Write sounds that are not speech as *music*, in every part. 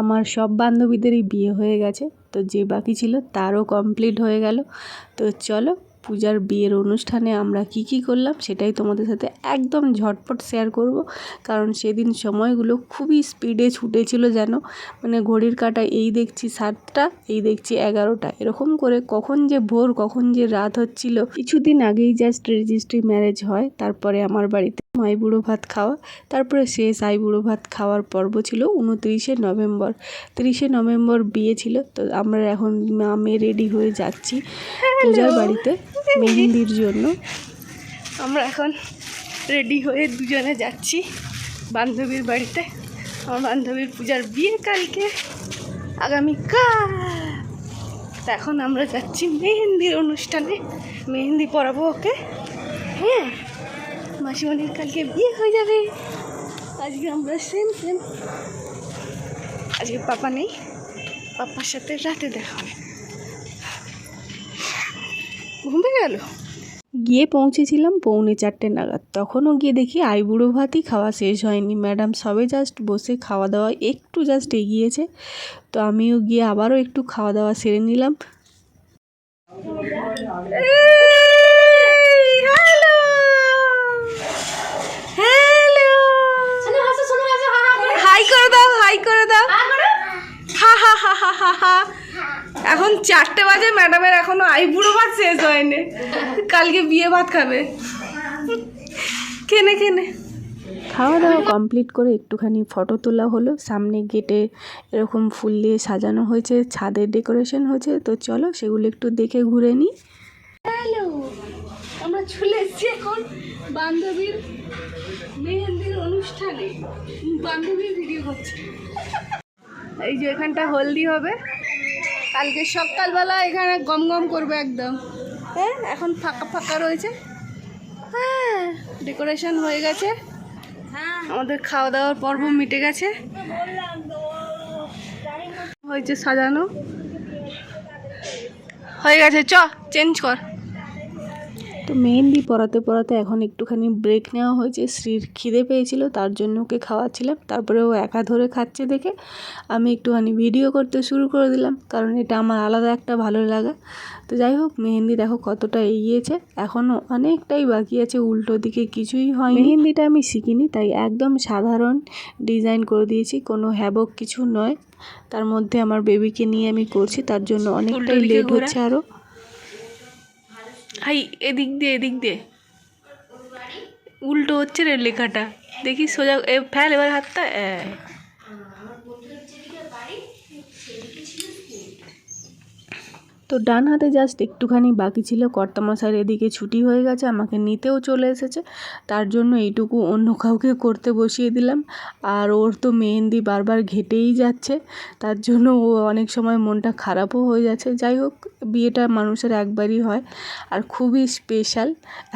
আমার সব বান্ধবীদেরই বিয়ে হয়ে গেছে, তো যে বাকি ছিল তারও কমপ্লিট হয়ে গেল। তো চলো পূজার বিয়ের অনুষ্ঠানে আমরা কি কি করলাম সেটাই তোমাদের সাথে একদম ঝটপট শেয়ার করব। কারণ সেদিন সময়গুলো খুবই স্পিডে ছুটেছিল যেন। মানে ঘড়ির কাঁটা এই দেখছি সাতটা এই দেখছি এগারোটা। এরকম করে কখন যে ভোর কখন যে রাত হচ্ছিল। কিছুদিন আগেই জাস্ট রেজিস্ট্রি ম্যারেজ হয়। তারপরে আমার বাড়িতে মাই বুড়ো ভাত খাওয়া। তারপরে শেষ আই বুড়ো ভাত খাওয়ার পর্ব ছিল উনত্রিশে নভেম্বর। তিরিশে নভেম্বর বিয়ে ছিল। তো আমরা এখন মেয়ে রেডি হয়ে যাচ্ছি পূজার বাড়িতে। মেহেন্দির জন্য। আমরা এখন রেডি হয়ে দুজনে যাচ্ছি বান্ধবীর বাড়িতে। আমার বান্ধবীর পূজার বিয়ে কালকে আগামীকাল। তো এখন আমরা যাচ্ছি মেহেন্দির অনুষ্ঠানে। মেহেন্দি পরাবো ওকে। হ্যাঁ মাসিমণির কালকে বিয়ে হয়ে যাবে। আজকে আমরা সেম সেম আজকে পাপা নেই, পাপার সাথে রাতে দেখা হবে। ঘুমে গেল গিয়ে পৌঁছেছিলাম পৌনে চারটে নাগাদ তখনও গিয়ে দেখি আইবুড়ো ভাতই খাওয়া শেষ হয়নি ম্যাডাম সবে জাস্ট বসে খাওয়া দাওয়া একটু জাস্ট এগিয়েছে তো আমিও গিয়ে আবারও একটু খাওয়া দাওয়া সেরে নিলাম হ্যালো হাই করে দাও হাই করে দাও হা হা হা হা হা হা এখন চারটে বাজে ম্যাডামের এখনও আইবুড়ো ভাত শেষ হয়নি। কালকে বিয়ে ভাত খাবে। কেনে কেনে খাওয়া দাওয়া কমপ্লিট করে একটুখানি ফটো তোলা হলো। সামনে গেটে এরকম ফুল দিয়ে সাজানো হয়েছে ছাদের ডেকোরেশন হয়েছে। তো চলো সেগুলো একটু দেখে ঘুরে নিই। হ্যালো আমরা চলে এসেছি এখন বান্ধবীর মেহেন্দির অনুষ্ঠানে। বান্ধবীর ভিডিও করছে। এই যে এখানটা হলদি হবে। কালকে সকালবেলা এখানে গম গম করবে একদম। হ্যাঁ এখন ফাঁকা ফাঁকা রয়েছে। হ্যাঁ ডেকোরেশন হয়ে গেছে। আমাদের খাওয়া দাওয়ার পর্ব মিটে গেছে। হয়েছে সাজানো। হয়ে গেছে চ চেঞ্জ কর। তো মেহেন্দি পড়াতে পড়াতে এখন একটুখানি ব্রেক নেওয়া হয়েছে। শ্রীর খিদে পেয়েছিল তার জন্য ওকে খাওয়াচ্ছিলাম। তারপরে ও একা ধরে খাচ্ছে দেখে আমি একটুখানি ভিডিও করতে শুরু করে দিলাম কারণ এটা আমার আলাদা একটা ভালো লাগা। তো যাই হোক মেহেন্দি দেখো কতটা এগিয়েছে। এখনও অনেকটাই বাকি আছে উল্টো দিকে কিছুই হয় মেহেন্দিটা আমি শিখিনি তাই একদম সাধারণ ডিজাইন করে দিয়েছি কোনো হ্যাবক কিছু নয়। তার মধ্যে আমার বেবিকে নিয়ে আমি করছি তার জন্য অনেকটাই লেট হচ্ছে আরও হাই এদিক দিয়ে এদিক দিয়ে। উল্টো হচ্ছে রে লেখাটা। দেখি সোজা ফেল এবার হাতটা তো ডান হাতে জাস্ট একটুখানি বাকি ছিল। কর্তামশাইয়ের এদিকে ছুটি হয়ে গেছে, আমাকে নিতেও চলে এসেছে। তার জন্য এইটুকু অন্য কাউকে করতে বসিয়ে দিলাম। আর ওর তো মেহেন্দি বারবার ঘেটেই যাচ্ছে। তার জন্য ও অনেক সময় মনটা খারাপও হয়ে যাচ্ছে। যাই হোক, বিয়েটা মানুষের একবারই হয় আর খুবই স্পেশাল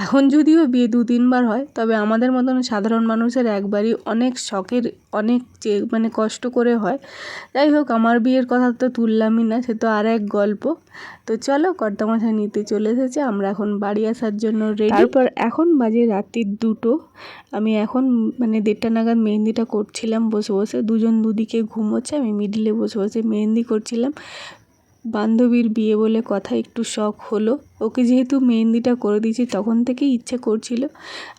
এখন যদিও বিয়ে দু তিনবার হয়, তবে আমাদের মতন সাধারণ মানুষের একবারই অনেক শখের অনেক যে মানে কষ্ট করে হয়। যাই হোক, আমার বিয়ের কথা তো তুললামই না, সে তো আর এক গল্প। তো চলো, কর্তামশাই নিতে চলে এসেছে, আমরা এখন বাড়ি আসার জন্য রেডি তারপর এখন বাজে রাত্রির দুটো। আমি এখন মানে দেড়টা নাগাদ মেহেন্দিটা করছিলাম, বসে বসে। দুজন দুদিকে ঘুমোচ্ছে, আমি মিডিলে বসে বসে মেহেন্দি করছিলাম। বান্ধবীর বিয়ে বলে কথা একটু শখ হলো। ওকে যেহেতু মেহেন্দিটা করে দিয়েছি তখন থেকেই ইচ্ছে করছিল।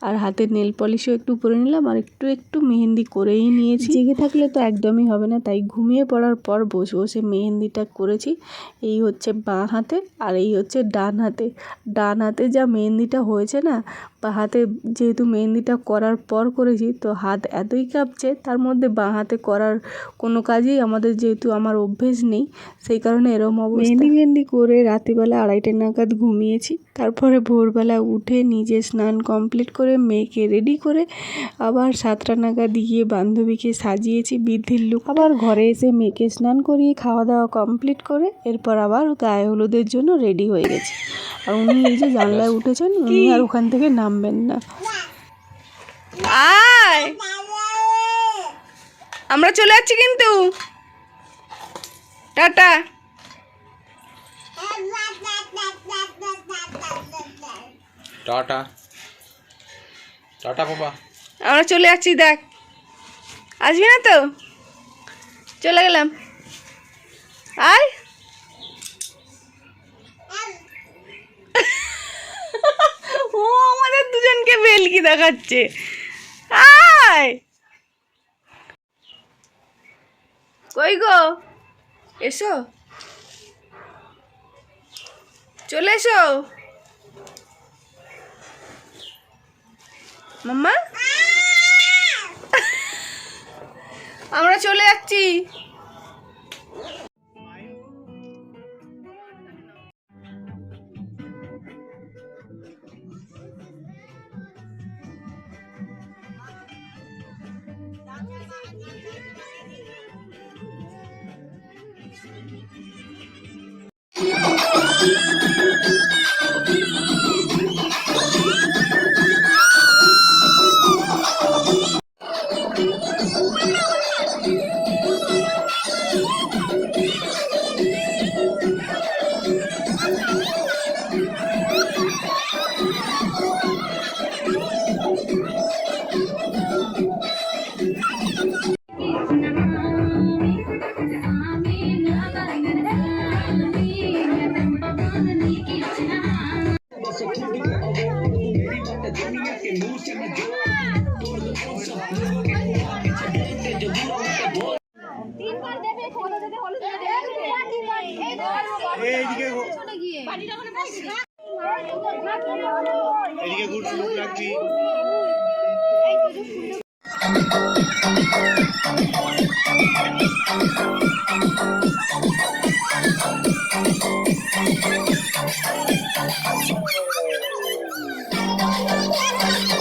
আর হাতের নেল পলিশও একটু করে নিলাম আর একটু একটু মেহেন্দি করেই নিয়েছি। জেগে থাকলে তো একদমই হবে না তাই ঘুমিয়ে পড়ার পর বসে বসে মেহেন্দিটা করেছি। এই হচ্ছে বাঁ হাতে আর এই হচ্ছে ডান হাতে। ডান হাতে যা মেহেন্দিটা হয়েছে না বা হাতে যেহেতু মেহেন্দিটা করার পর করেছি তো হাত এতই কাঁপছে তার মধ্যে বাঁ হাতে করার কোনো কাজেই আমাদের যেহেতু আমার অভ্যেস নেই সেই কারণে এরম অবস্থা। মেহেন্দি মেহেন্দি করে রাত্রিবেলা আড়াইটে নাগাদ ঘুমিয়েছি। তারপরে ভোরবেলা উঠে নিজে স্নান কমপ্লিট করে মেয়েকে রেডি করে আবার সাতটা নাগাদ গিয়ে বান্ধবীকে সাজিয়েছি বৃদ্ধির লুক। আবার ঘরে এসে মেয়েকে স্নান করিয়ে খাওয়া দাওয়া কমপ্লিট করে এরপর আবার গায়ে হলুদের জন্য রেডি হয়ে গেছি। আর উনি এই যে জানলায় উঠেছেন উনি আর ওখান থেকে নামবেন না। আয়! আমরা চলে যাচ্ছি কিন্তু। টাটা। টাটা। টাটা, বাবা। আমরা চলে যাচ্ছি দেখ। আসবি না তো? চলে গেলাম। আয়। ও আমাদের দুজনকে বেলকি দেখাচ্ছে। আয়। কই গো? এসো। চলে এসো। মাম্মা? আমরা চলে যাচ্ছি। security. Over. Who मेरी बात दुनिया के मुंह से मैं Oh, my God.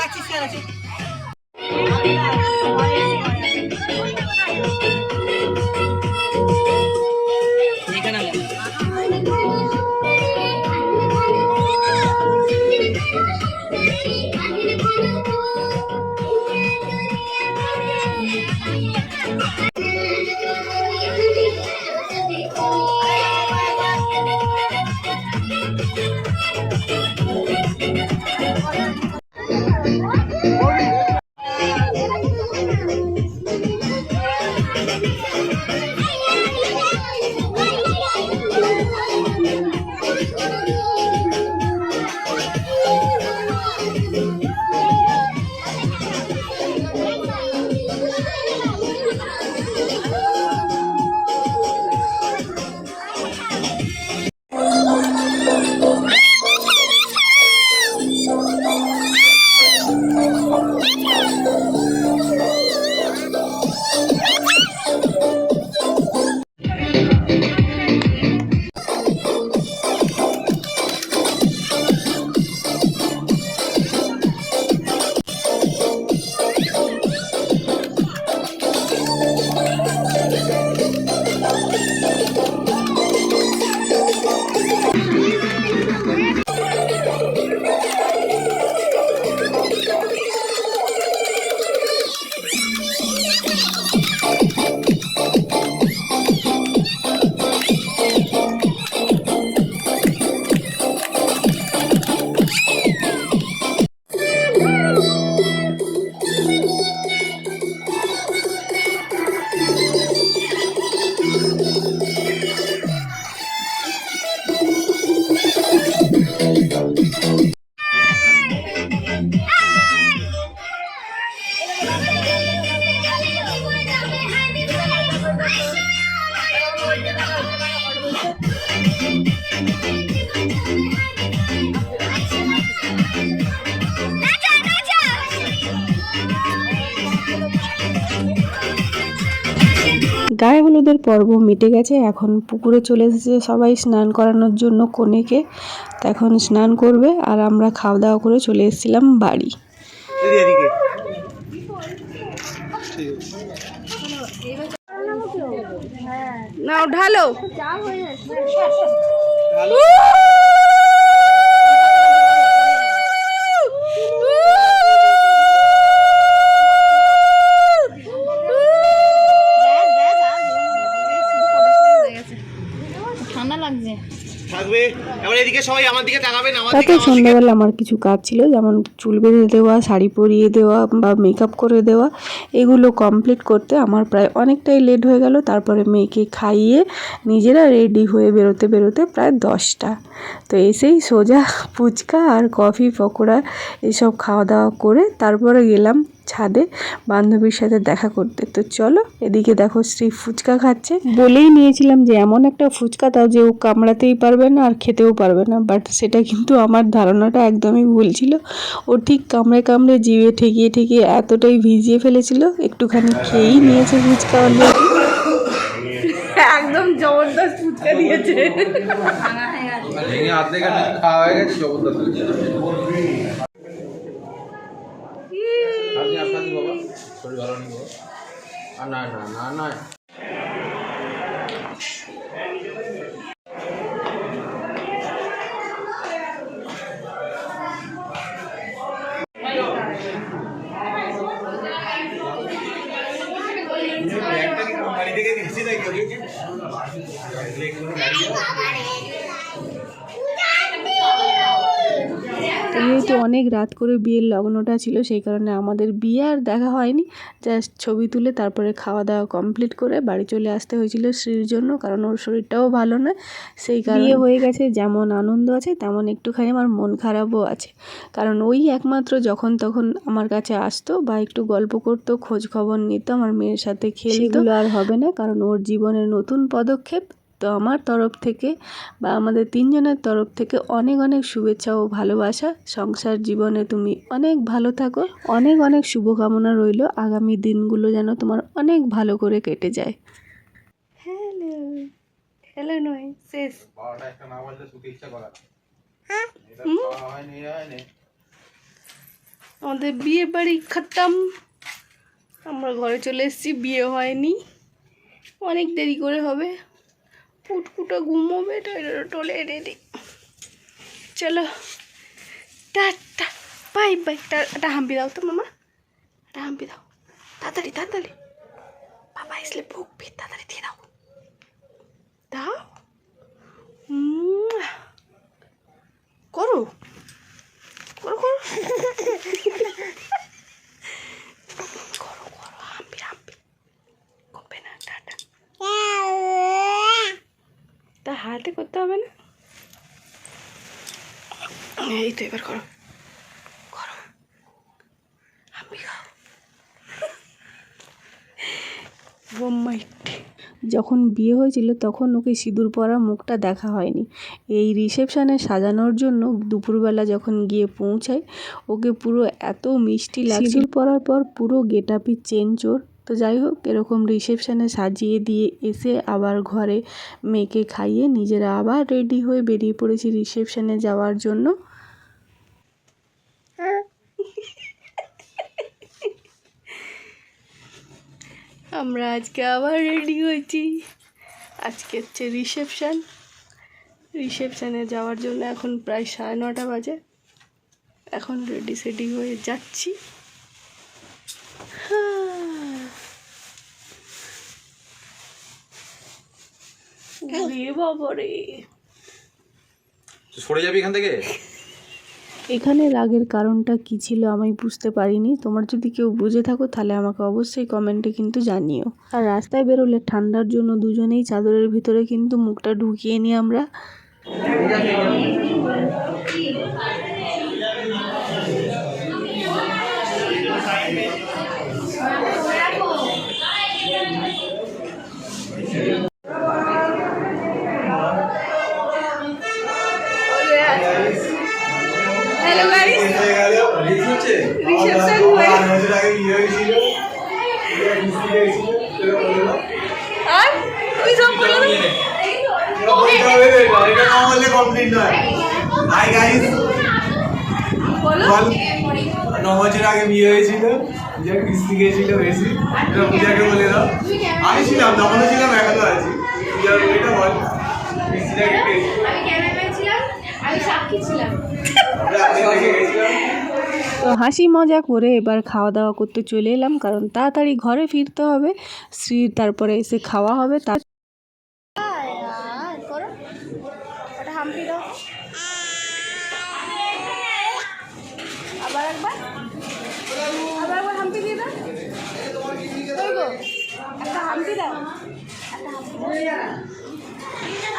আছিস কেন আছিস গায়ে হলুদের পর্ব মিটে গেছে। এখন পুকুরে চলে এসেছে সবাই স্নান করানোর জন্য কনেকে। তো এখন স্নান করবে আর আমরা খাওয়া দাওয়া করে চলে এসেছিলাম বাড়ি। নাও ঢালো থাকবে এবার এদিকে সবাই আমার দিকে তাকাবেন আমার। সন্ধ্যাবেলা আমার কিছু কাজ ছিল যেমন চুল বেঁধে দেওয়া শাড়ি পরিয়ে দেওয়া বা মেকআপ করে দেওয়া। এগুলো কমপ্লিট করতে আমার প্রায় অনেকটাই লেট হয়ে গেল। তারপরে মেয়েকে খাইয়ে নিজেরা রেডি হয়ে বেরোতে বেরোতে প্রায় দশটা। তো এসেই সোজা ফুচকা আর কফি পকোড়া এসব খাওয়া দাওয়া করে তারপরে গেলাম ছাদে বান্ধবীর সাথে দেখা করতে। তো চলো এদিকে দেখো শ্রী ফুচকা খাচ্ছে। বলেই নিয়েছিলাম যে এমন একটা ফুচকা দাও যে ও কামড়াতেই পারবে না আর খেতেও পারবে না। বাট সেটা কিন্তু আমার ধারণাটা একদমই ভুল ছিল। ও ঠিক কামড়ে কামড়ে জিভে ঠেকিয়ে ঠেকিয়ে এতটাই ভিজিয়ে ফেলেছিল। একটুখানি খেয়েই নিয়েছে ফুচকা অলরেডি একদম জবরদস্ত ফুচকা দিয়েছে। খাওয়া হয়ে গেছে জবরদস্ত আপনি থাকি বাবা। শরীর ভালো নেই বাবা। আর না না না না বাড়ি থেকে গেছি নাকি ওদিকে? তো যেহেতু অনেক রাত করে বিয়ের লগ্নটা ছিল সেই কারণে আমাদের বিয়ে আর দেখা হয়নি। জাস্ট ছবি তুলে তারপরে খাওয়া দাওয়া কমপ্লিট করে বাড়ি চলে আসতে হয়েছিল শ্রীর জন্য কারণ ওর শরীরটাও ভালো নয়। সেই কারণে বিয়ে হয়ে গেছে যেমন আনন্দ আছে তেমন একটুখানি আমার মন খারাপও আছে। কারণ ওই একমাত্র যখন তখন আমার কাছে আসতো বা একটু গল্প করতো খোঁজ খবর নিত আমার মেয়ের সাথে খেলতো। আর হবে না কারণ ওর জীবনের নতুন পদক্ষেপ তো আমার তরফ থেকে বা আমাদের তিনজনের তরফ থেকে অনেক অনেক শুভেচ্ছা ও ভালোবাসা। সংসার জীবনে তুমি অনেক ভালো থাকো। অনেক অনেক শুভকামনা রইল। আগামী দিনগুলো যেন তোমার অনেক ভালো করে কেটে যায়। হ্যালো। হ্যালো নয় শেষ। হয়নি। আমাদের বিয়ে বাড়ি খাতাম। আমরা ঘরে চলে এসেছি বিয়ে হয়নি। অনেক দেরি করে হবে। ফুটকুটা ঘুমোবে টলে রেডি চলো, টাটা, বাই বাই একটা হাম্পি দাও তো মামা। একটা হাম্পি দাও। তাড়াতাড়ি তাড়াতাড়ি। বাবা আসলে ভুগবি তাড়াতাড়ি দিয়ে দাও। দাও। করো। করো করো *laughs* করো হাম্পি হাম্পি করবে না টাটা তা হাতে করতে হবে না? এই তো এবার করো। করো। হাম্পি খাও যখন বিয়ে হয়েছিল তখন ওকে সিঁদুর পরা মুখটা দেখা হয়নি। এই রিসেপশানে সাজানোর জন্য দুপুরবেলা যখন গিয়ে পৌঁছায় ওকে পুরো এত মিষ্টি লাগছিল। সিঁদুর পরার পর পুরো গেট আপই চেঞ্জ ওর তো যাই হোক, এরকম রিসেপশানে সাজিয়ে দিয়ে এসে আবার ঘরে মেয়েকে খাইয়ে নিজেরা আবার রেডি হয়ে বেরিয়ে পড়েছি রিসেপশানে যাওয়ার জন্য। আমরা আজকে আবার রেডি হয়েছি। আজকে হচ্ছে রিসেপশান রিসেপশানে যাওয়ার জন্য এখন প্রায় সাড়ে নটা বাজে। এখন রেডি সেডি হয়ে যাচ্ছি হ্যাঁ। ওরে বাবারে। সরে যাবি এখান থেকে? এখানে রাগের কারণটা কি ছিল আমি বুঝতে পারিনি। তোমার যদি কেউ বুঝে থাকো তাহলে আমাকে অবশ্যই কমেন্টে কিন্তু জানিও। আর রাস্তায় বেরোলে ঠান্ডার জন্য দুজনেই চাদরের ভিতরে কিন্তু মুখটা ঢুকিয়ে নিই আমরা। আর? তুই সব বলে দাও। বলো। ন বছর আগে বিয়ে হয়েছিল পূজা কিস্তি গেছিল বেশি। এটা পূজাকে বলে দাও। আমি ছিলাম তখনও ছিলাম এখনও আছি। পূজার বইটা বল। কিস্তিটাকে আমি ক্যামেরাম্যান ছিলাম আমি সাক্ষী ছিলাম। তো হাসি মজা করে এবার খাওয়া দাওয়া করতে চলে এলাম, কারণ তাড়াতাড়ি ঘরে ফিরতে হবে। শ্রীর তারপরে এসে খাওয়া হবে তার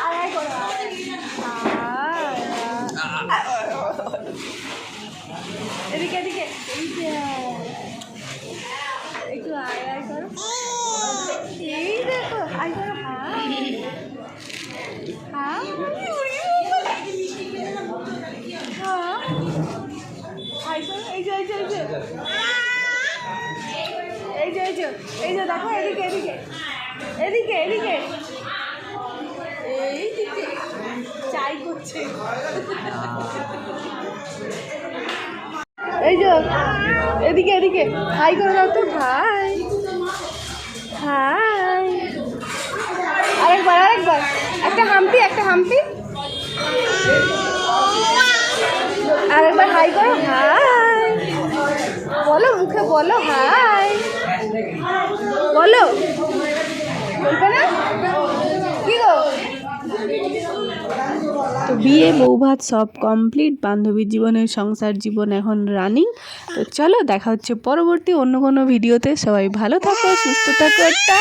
আর একটু আয় আয় করো এই দেখো আয় করো এই যে এই যে এই যে এই যে এই যে দেখো এদিকে এদিকে এদিকে এদিকে। এই দিকে। চাই করছে। এই যে, এদিকে এদিকে। হাই করে দাও তো হাই হাই আরেকবার আরেকবার। একটা হাম্পি একটা হাম্পি আরেকবার হাই করো। হাই বলো, মুখে বলো হাই বলো। বলবে না? কি গো? তো বিয়ে, বৌভাত সব কমপ্লিট বান্ধবীর জীবনের সংসার জীবন এখন রানিং তো চলো, দেখা হচ্ছে পরবর্তী অন্য কোনো ভিডিওতে। সবাই ভালো থাকো, সুস্থ থাকো টা